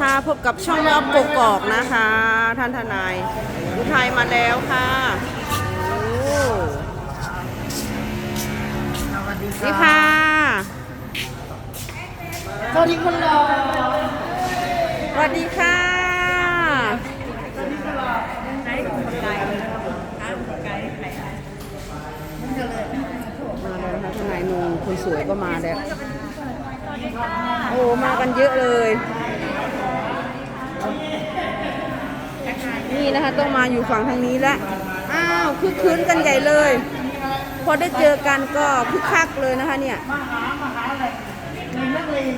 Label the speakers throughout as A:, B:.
A: ค่ะ พบกับช่องรอบกกอกนะคะ ท่านทนายอุทัยมาแล้วค่ะโอ้
B: สวัสดีค
A: นี่
B: รับ
A: ค่ะ
B: สวัสดีคุณรอ
A: สวัสดีค่ะมาแล้วนะคะทนายนงคนสวยก็มาแล้วโอ้มากันเยอะเลย นี่นะคะ ต้องมาอยู่ฝั่งทางนี้แล้วอ้าวคึกคืนกันใหญ่เลย พอได้เจอกันก็คึกคักเลยนะคะเนี่ย
B: มาหามาหาอะไรมีนักเรียน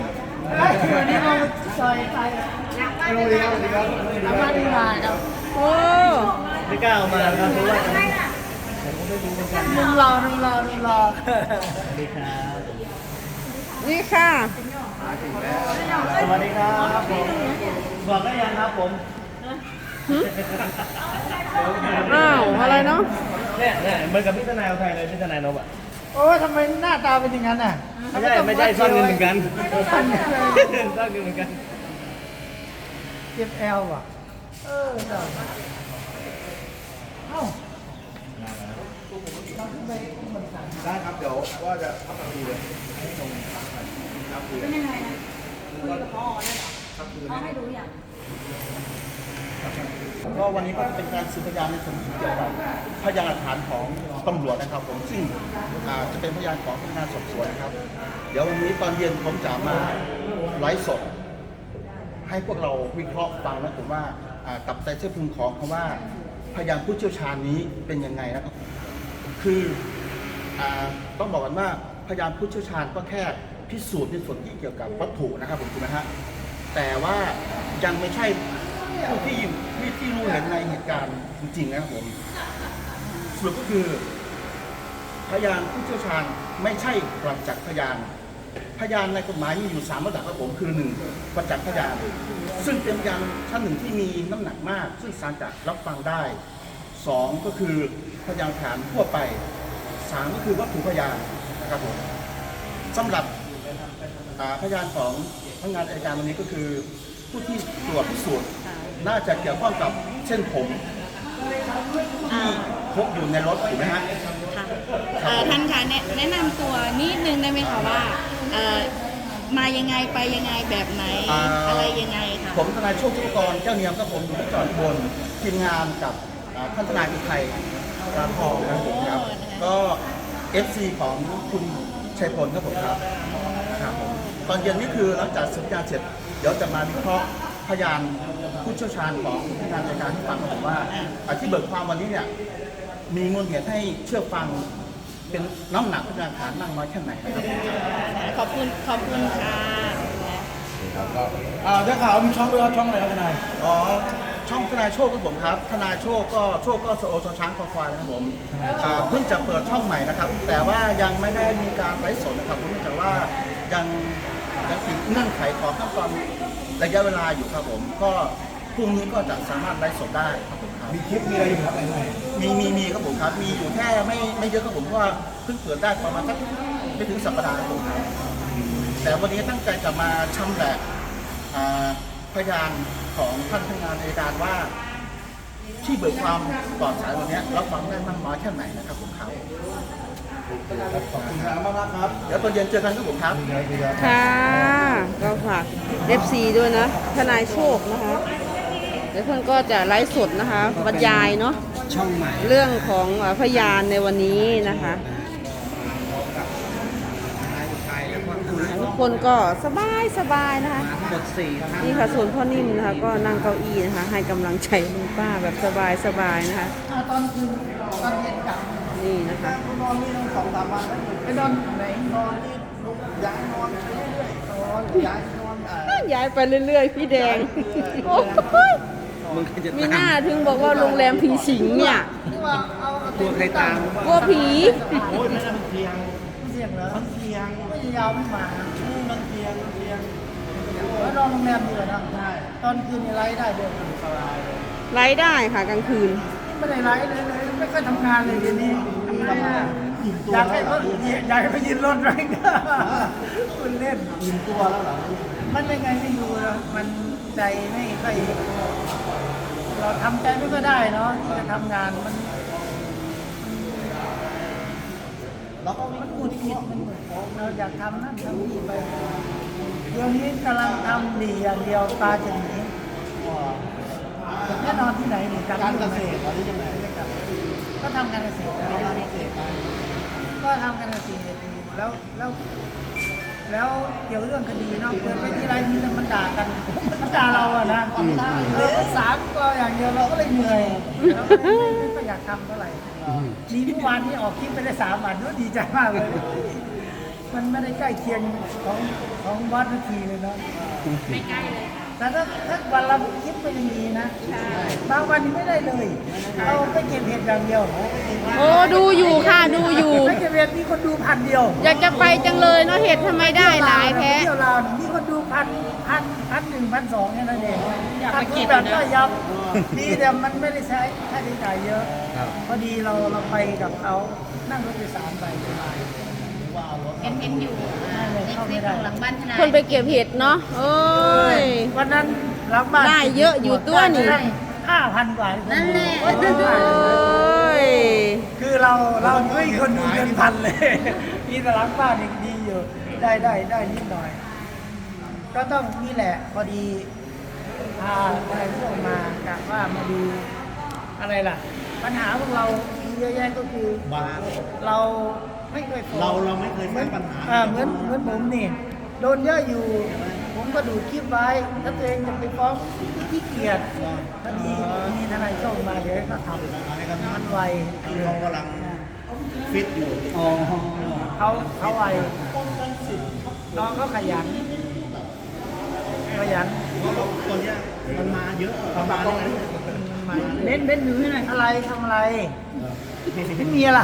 B: เอ้ยวันนี้เราซอยไปโรงเรียนแล้วมาดีมาครับ
A: โอ้
C: ไม่กล้าเอามาครับเพราะว่า
B: นุ่มรอนุ่มรอนุ่มรอ
C: สวัสดีครับ
A: นี่ค่ะ
C: สวัสดีครับผมบอกได้ยังครับผม
A: อ้าว อะไรเนาะ
C: เนี่ยเนี่ยเหมือนกับพิจารณาไทยเลยพิจารณานบอะ
B: โอ้ทำไมหน้าตาเป็นอย่างนั้นน่ะ
C: ไม่ใช่ไม่ใช่ซ่อนเงินเหมือนกัน
B: ซ่อนเงินเลย
C: ซ่อนเงินเหมือนกัน
B: เจ็บแอลว่ะเออเดี๋ยวเอ้า
D: ได้ครับเดี๋ยวว่าจะพักทันทีเลยเป็นยังไงนะคุยกับพ่อได้เหรอพ่อให้รู้อย่าง ก็วันนี้ก็เป็นการสืบพยานในส่วนที่เกี่ยวกับพยานหลักฐานของตำรวจนะครับ ผมซึ่งจะเป็นพยานของพนักงานสอบสวนนะครับ เดี๋ยววันนี้ตอนเย็นผมจะมาไลฟ์สดให้พวกเราวิเคราะห์ฟังนะผมว่าตับไตเส้นพุงของคำว่าพยานผู้เชี่ยวชาญนี้เป็นยังไงนะครับ คืออต้องบอกกันว่าพยานผู้เชี่ยวชาญก็แค่พิสูจน์ในส่วนที่เกี่ยวกับวัตถุนะครับผมถูกไหมฮะแต่ว่ายังไม่ใช่ ผู้ที่ที่ที่รู้เห็นในเหตุการณ์จริงๆนะครับผมสรุปก็คือ พยานผู้เชี่ยวชาญไม่ใช่ประจักษ์พยาน พยานในกฎหมายมีอยู่สามระดับครับผมคือหนึ่งประจักษ์พยาน ซึ่งเป็นพยานชั้นหนึ่งที่มีน้ำหนักมาก ซึ่งศาลจะรับฟังได้สองก็คือพยานฐานทั่วไปสามก็คือวัตถุพยานนะครับผมสำหรับพยานของพนักงานอัยการวันนี้ก็คือผู้ที่ตรวจพิสูจน์ น่าจะเกี่ยวข้องกับเส้นผมที่พบอยู่ในรถถูกไหมฮะ
E: ค่ะเอ่อท่านคะแนะแนะนำตัวนิดนึงได้ไหมคะว่าเอ่อมายังไงไปยังไงแบบไหน
D: อ่า
E: อะไรยังไงค่ะ
D: ผมทนายโชคชุกกรเจ้าเนียมครับผมอยู่ที่จอดบนทีมงานกับอ่าท่านทนายอุทัยรามทองนะครับผมครับก็ FC ของคุณชัยพลครับผมครับครับผมตอนเย็นนี่คือหลังจากสัญญาณเสร็จเดี๋ยวจะมาวิเคราะห์ พยานผู้เชี่ยวชาญของพนักงานในการที่ฟังครับผมว่าอ่าที่เบิกความวันนี้เนี่ยมีมูลเหตุให้เชื่อฟังเป็นน้ำหนักพยานฐานมากน้อยแค่ไหนนะครับ
E: ขอบคุณขอบคุณค่ะ
B: อ่าได้ข่าวมีช่องด้วยครับช่องอะไรครับทนาย
D: อ๋อช่องทนายโชคครับผมครับทนายโชคก็โชคก็สโอชช้างคอควายนะครับผมอ่าเพิ่งจะเปิดช่องใหม่นะครับ แต่ว่ายังไม่ได้มีการไลฟ์สดนะครับผมเนื่องจากว่ายัง ยังติดเงื่อนไขของขั้นตอนระยะเวลาอยู่ครับผม ก็พรุ่งนี้ก็จะสามารถไลฟ์สดได้ครับผมครับ
B: มีคลิปมีอะไรอยู่ครับทนาย
D: มีมีมีครับผมครับ มีอยู่แค่ไม่ไม่เยอะครับผมเพราะว่าเพิ่งเปิดได้ประมาณสักไม่ถึงสัปดาห์ครับผมครับแต่วันนี้ตั้งใจจะมาชำแหละอ่าพยานของท่านพนักงานอัยการว่าที่เบิกความต่อสายวันนี้รับฟังได้มากน้อยแค่ไหนนะครับผมครับ
B: ขอบคุณครับมากๆครับ
D: เดี๋ยวตอนเย็นเจอกันครับผมครับ
A: ค่ะก็ฝาก FC ด้วยนะ ทนายโชคนะคะ เดี๋ยวเพื่อนก็จะไลฟ์สดนะคะ บรรยายเนาะ
B: ช่องใหม่
A: เรื่องของเอ่อพยานในวันนี้นะคะทุกคนก็สบายสบายนะคะ
B: หมดสี่ท่าน
A: นี่ค่ะส่วนพ่อนิ่มนะคะ ก็นั่งเก้าอี้นะคะ ให้กำลังใจลุงป้าแบบสบายสบายนะคะ
B: ตอนคืนตอนเย็นกลับ
A: นี่นะคะ
B: นอนนี่สองสามวันไปนอนไหนนอนที่ย้ายนอนไปเรื่อยๆนอนย้ายนอนอ่า
A: ย้ายไปเรื่อยๆ พี่แดงโอ้ย
C: มึงจะ
A: มีหน้าถึงบอกว่าโรงแรมผีสิงเนี่ย
B: ที่ว่าเอาเอา
C: ตัวใครตาม
A: กลัวผี
B: โอ้ยมันเพียงเสียงเหรอมันเพียงไม่ยาวไม่มามันเพียงมันเพียงแล้วนอนโรงแรมอยู่นะใช่ตอนคืนนี่ไลฟ์ได้เดือนสบายเลย
A: ไล่ได้ค่ะกลางคืน
B: ไม่ได้ไลฟ์เลยเลย ไม่ค่อยทำงานเลยทีนี้ทำงานอยากให้เขาอยากให้ไปยืนรถไรก็คุณเล่นยินตัวแล้วเหรอมันยังไงไม่รู้นะมันใจไม่ค่อยเราทำใจไม่ค่อยได้เนาะที่จะทำงานมัน
D: เราก็
B: มันอุดคิดมันเหมือนเราอยากทำนั่นทำนี่ไปเดี๋ยวนี้กำลังทำดีอย่างเดียวตาจะหนีแน่นอนที่ไหนนี่
D: การเกษตรอะไรยังไง
B: ก็ทำการเกษตร
D: การเกษตร
B: ก็ทำการเกษตรอยู่แล้วแล้วแล้วเกี่ยวเรื่องคดีเนาะเปิดไปที่ไรมีแต่มันด่ากันมันด่าเราอะนะเออภาษาเราอย่างเดียวเราก็เลยเหนื่อยเราก็เลยไม่ค่อยอยากทำเท่าไหร่นี่เมื่อวานนี้ออกคลิปไปได้สามวันก็ดีใจมากเลย มันไม่ได้ใกล้เคียงของของวัดนาทีเลยเนาะ
E: ไม่ใกล้เลย
B: แต่ถ้าถ้าวันละคลิปก็ยังดีนะบางวันนี้ไม่ได้เลยเราไปเก็บเห็ดอย่างเดียว
A: โอ้ดูอยู่ค่ะดูอยู่
B: ไปเก็บเห็ดมีคนดูพันเดียว
A: อยากจะไปจังเลยเนาะเห็ดทำไมได้หลายแท้
B: เที่ยวลาวเนี่ยมีคนดูพันพันพันหนึ่งพันสองแค่นั้นเองอยากไปกินแบบก็ยับดีแต่มันไม่ได้ใช้ค่าใช้จ่ายเยอะพอดีเราเราไปกับเขานั่งรถโดยสารไปสบาย
E: เห็นเห็นอยู่ อ่าในคลิปของหลังบ้านทนาย
A: คนไปเก็บเห็ดเนาะโอ้ย
B: วันนั้นรับบ้าน
A: ได้เยอะอยู่ตัวนี่
B: ห้าพันกว่า
E: นั่นแหละ
A: โอ้ย
B: คือเราเราไม่มีคนดูเกินพันเลยมีแต่รักบ้านยังดีอยู่ได้ได้ได้นิดหน่อย ก็ต้องนี่แหละพอดีพาอะไรพวกมากะว่ามาดูอะไรล่ะ ปัญหาของเรามีเยอะแยะก็คือ
D: บ้า
B: เรา ไม่เคยฟ้อง
D: เราเราไม่เคยสร้างปัญหา
B: อ่เหมือนเหมือนผมนี่ โดนเยอะอยู่ ผมก็ดูดคลิปไว้ ถ้าตัวเองจะไปฟ้องขี้เกียจพอดีมีทนายช่องมาเดี๋ยวก็ทำมันไว
D: เขากำลังฟิตอยู่
B: เขาเขาไวน้องเขาขยันขยัน
D: เพราะตัวเนี้ยมันมาเยอะประมาณนี้
B: เล่นเล่นอยู่ที่ไหนอะไรทำอะไรไม่มีอะไร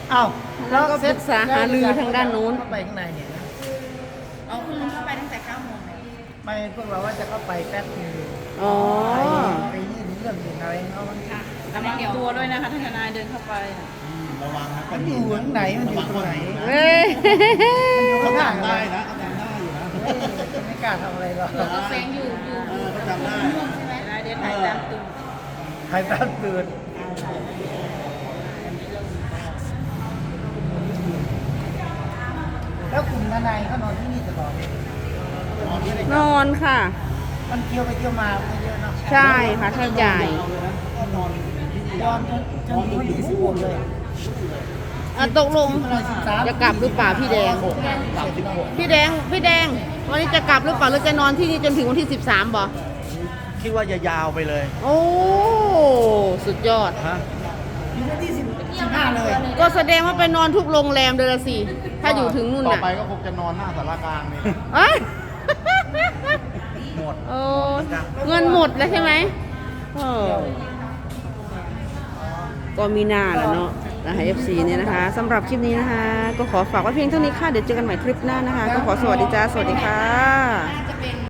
B: เอ้า
A: แล้วก็ปรึกษาหารือทางด้านนู้น
B: เข้าไปข้างในเนี่ยนะ
E: เอาคุณลุงเข้าไปตั้งแต่9โมงเลย
B: ไม่พวกเราว่าจะเข้าไปแป๊บนึง
A: อ๋อ
B: ไปไปยื่นเรื่องยื่นอะไรเขามัน
E: ค่ะระวังตัวด้วยนะคะท่านทนายเดินเข้าไป
D: ระวังนะ
B: มันอยู่ข้างไหนมันอยู่ตรงไหน
A: เฮ้ย
B: มันอยู่
D: เขา
B: ข้างหน้า
D: จำได้นะเขาจำได้อยู่นะ
B: เฮ้ยไม่กล้าทำอะไรหรอก
E: ตัวก็แฝงอยู่อยู่
D: เออเขาจำได้
E: ม่วงใช่ไหมเดินถ่ายตามตูด
B: ใครตามตื่น แล้วกลุ่มทนายเขานอนที่นี่ตลอด
A: นอนค่ะ
B: มันเที่ยวไปเที่ยวมาไม่เยอะเนาะ
A: ใช่ค่ะใช้จ่าย
B: นอนจนจนถึงวันที่สิบหกเลย
A: อะตกลง
B: เราสิบสาม
A: จะกลับหรือเปล่าพี่แดง พี่แดงพี่แดง วันนี้จะกลับหรือเปล่าหรือจะนอนที่นี่จนถึงวันที่13บ่
C: คิดว่าจะยาวไปเลย
A: โอ้สุดยอด
C: ฮะ
B: อยู่วันที่สิบสิบห้าเลย
A: ก็แสดงว่าไปนอนทุกโรงแรมเลยละสิ ถ้าอยู่ถึงนู่น
D: ต่อ
A: น่ะ
D: ไปก็คงจะนอนหน้าสารกลางนี่
A: เอ้ย
C: หมด
A: โอ้เงินหมดแล้วใช่ไหมเออก็มีหน้าแล้วเนาะนะคะ FC เนี่ยนะคะสำหรับคลิปนี้นะคะ ก็ขอฝากไว้เพียงเท่านี้ค่ะ เดี๋ยวเจอกันใหม่คลิปหน้านะคะ ก็ขอสวัสดีจ้า สวัสดีค่ะ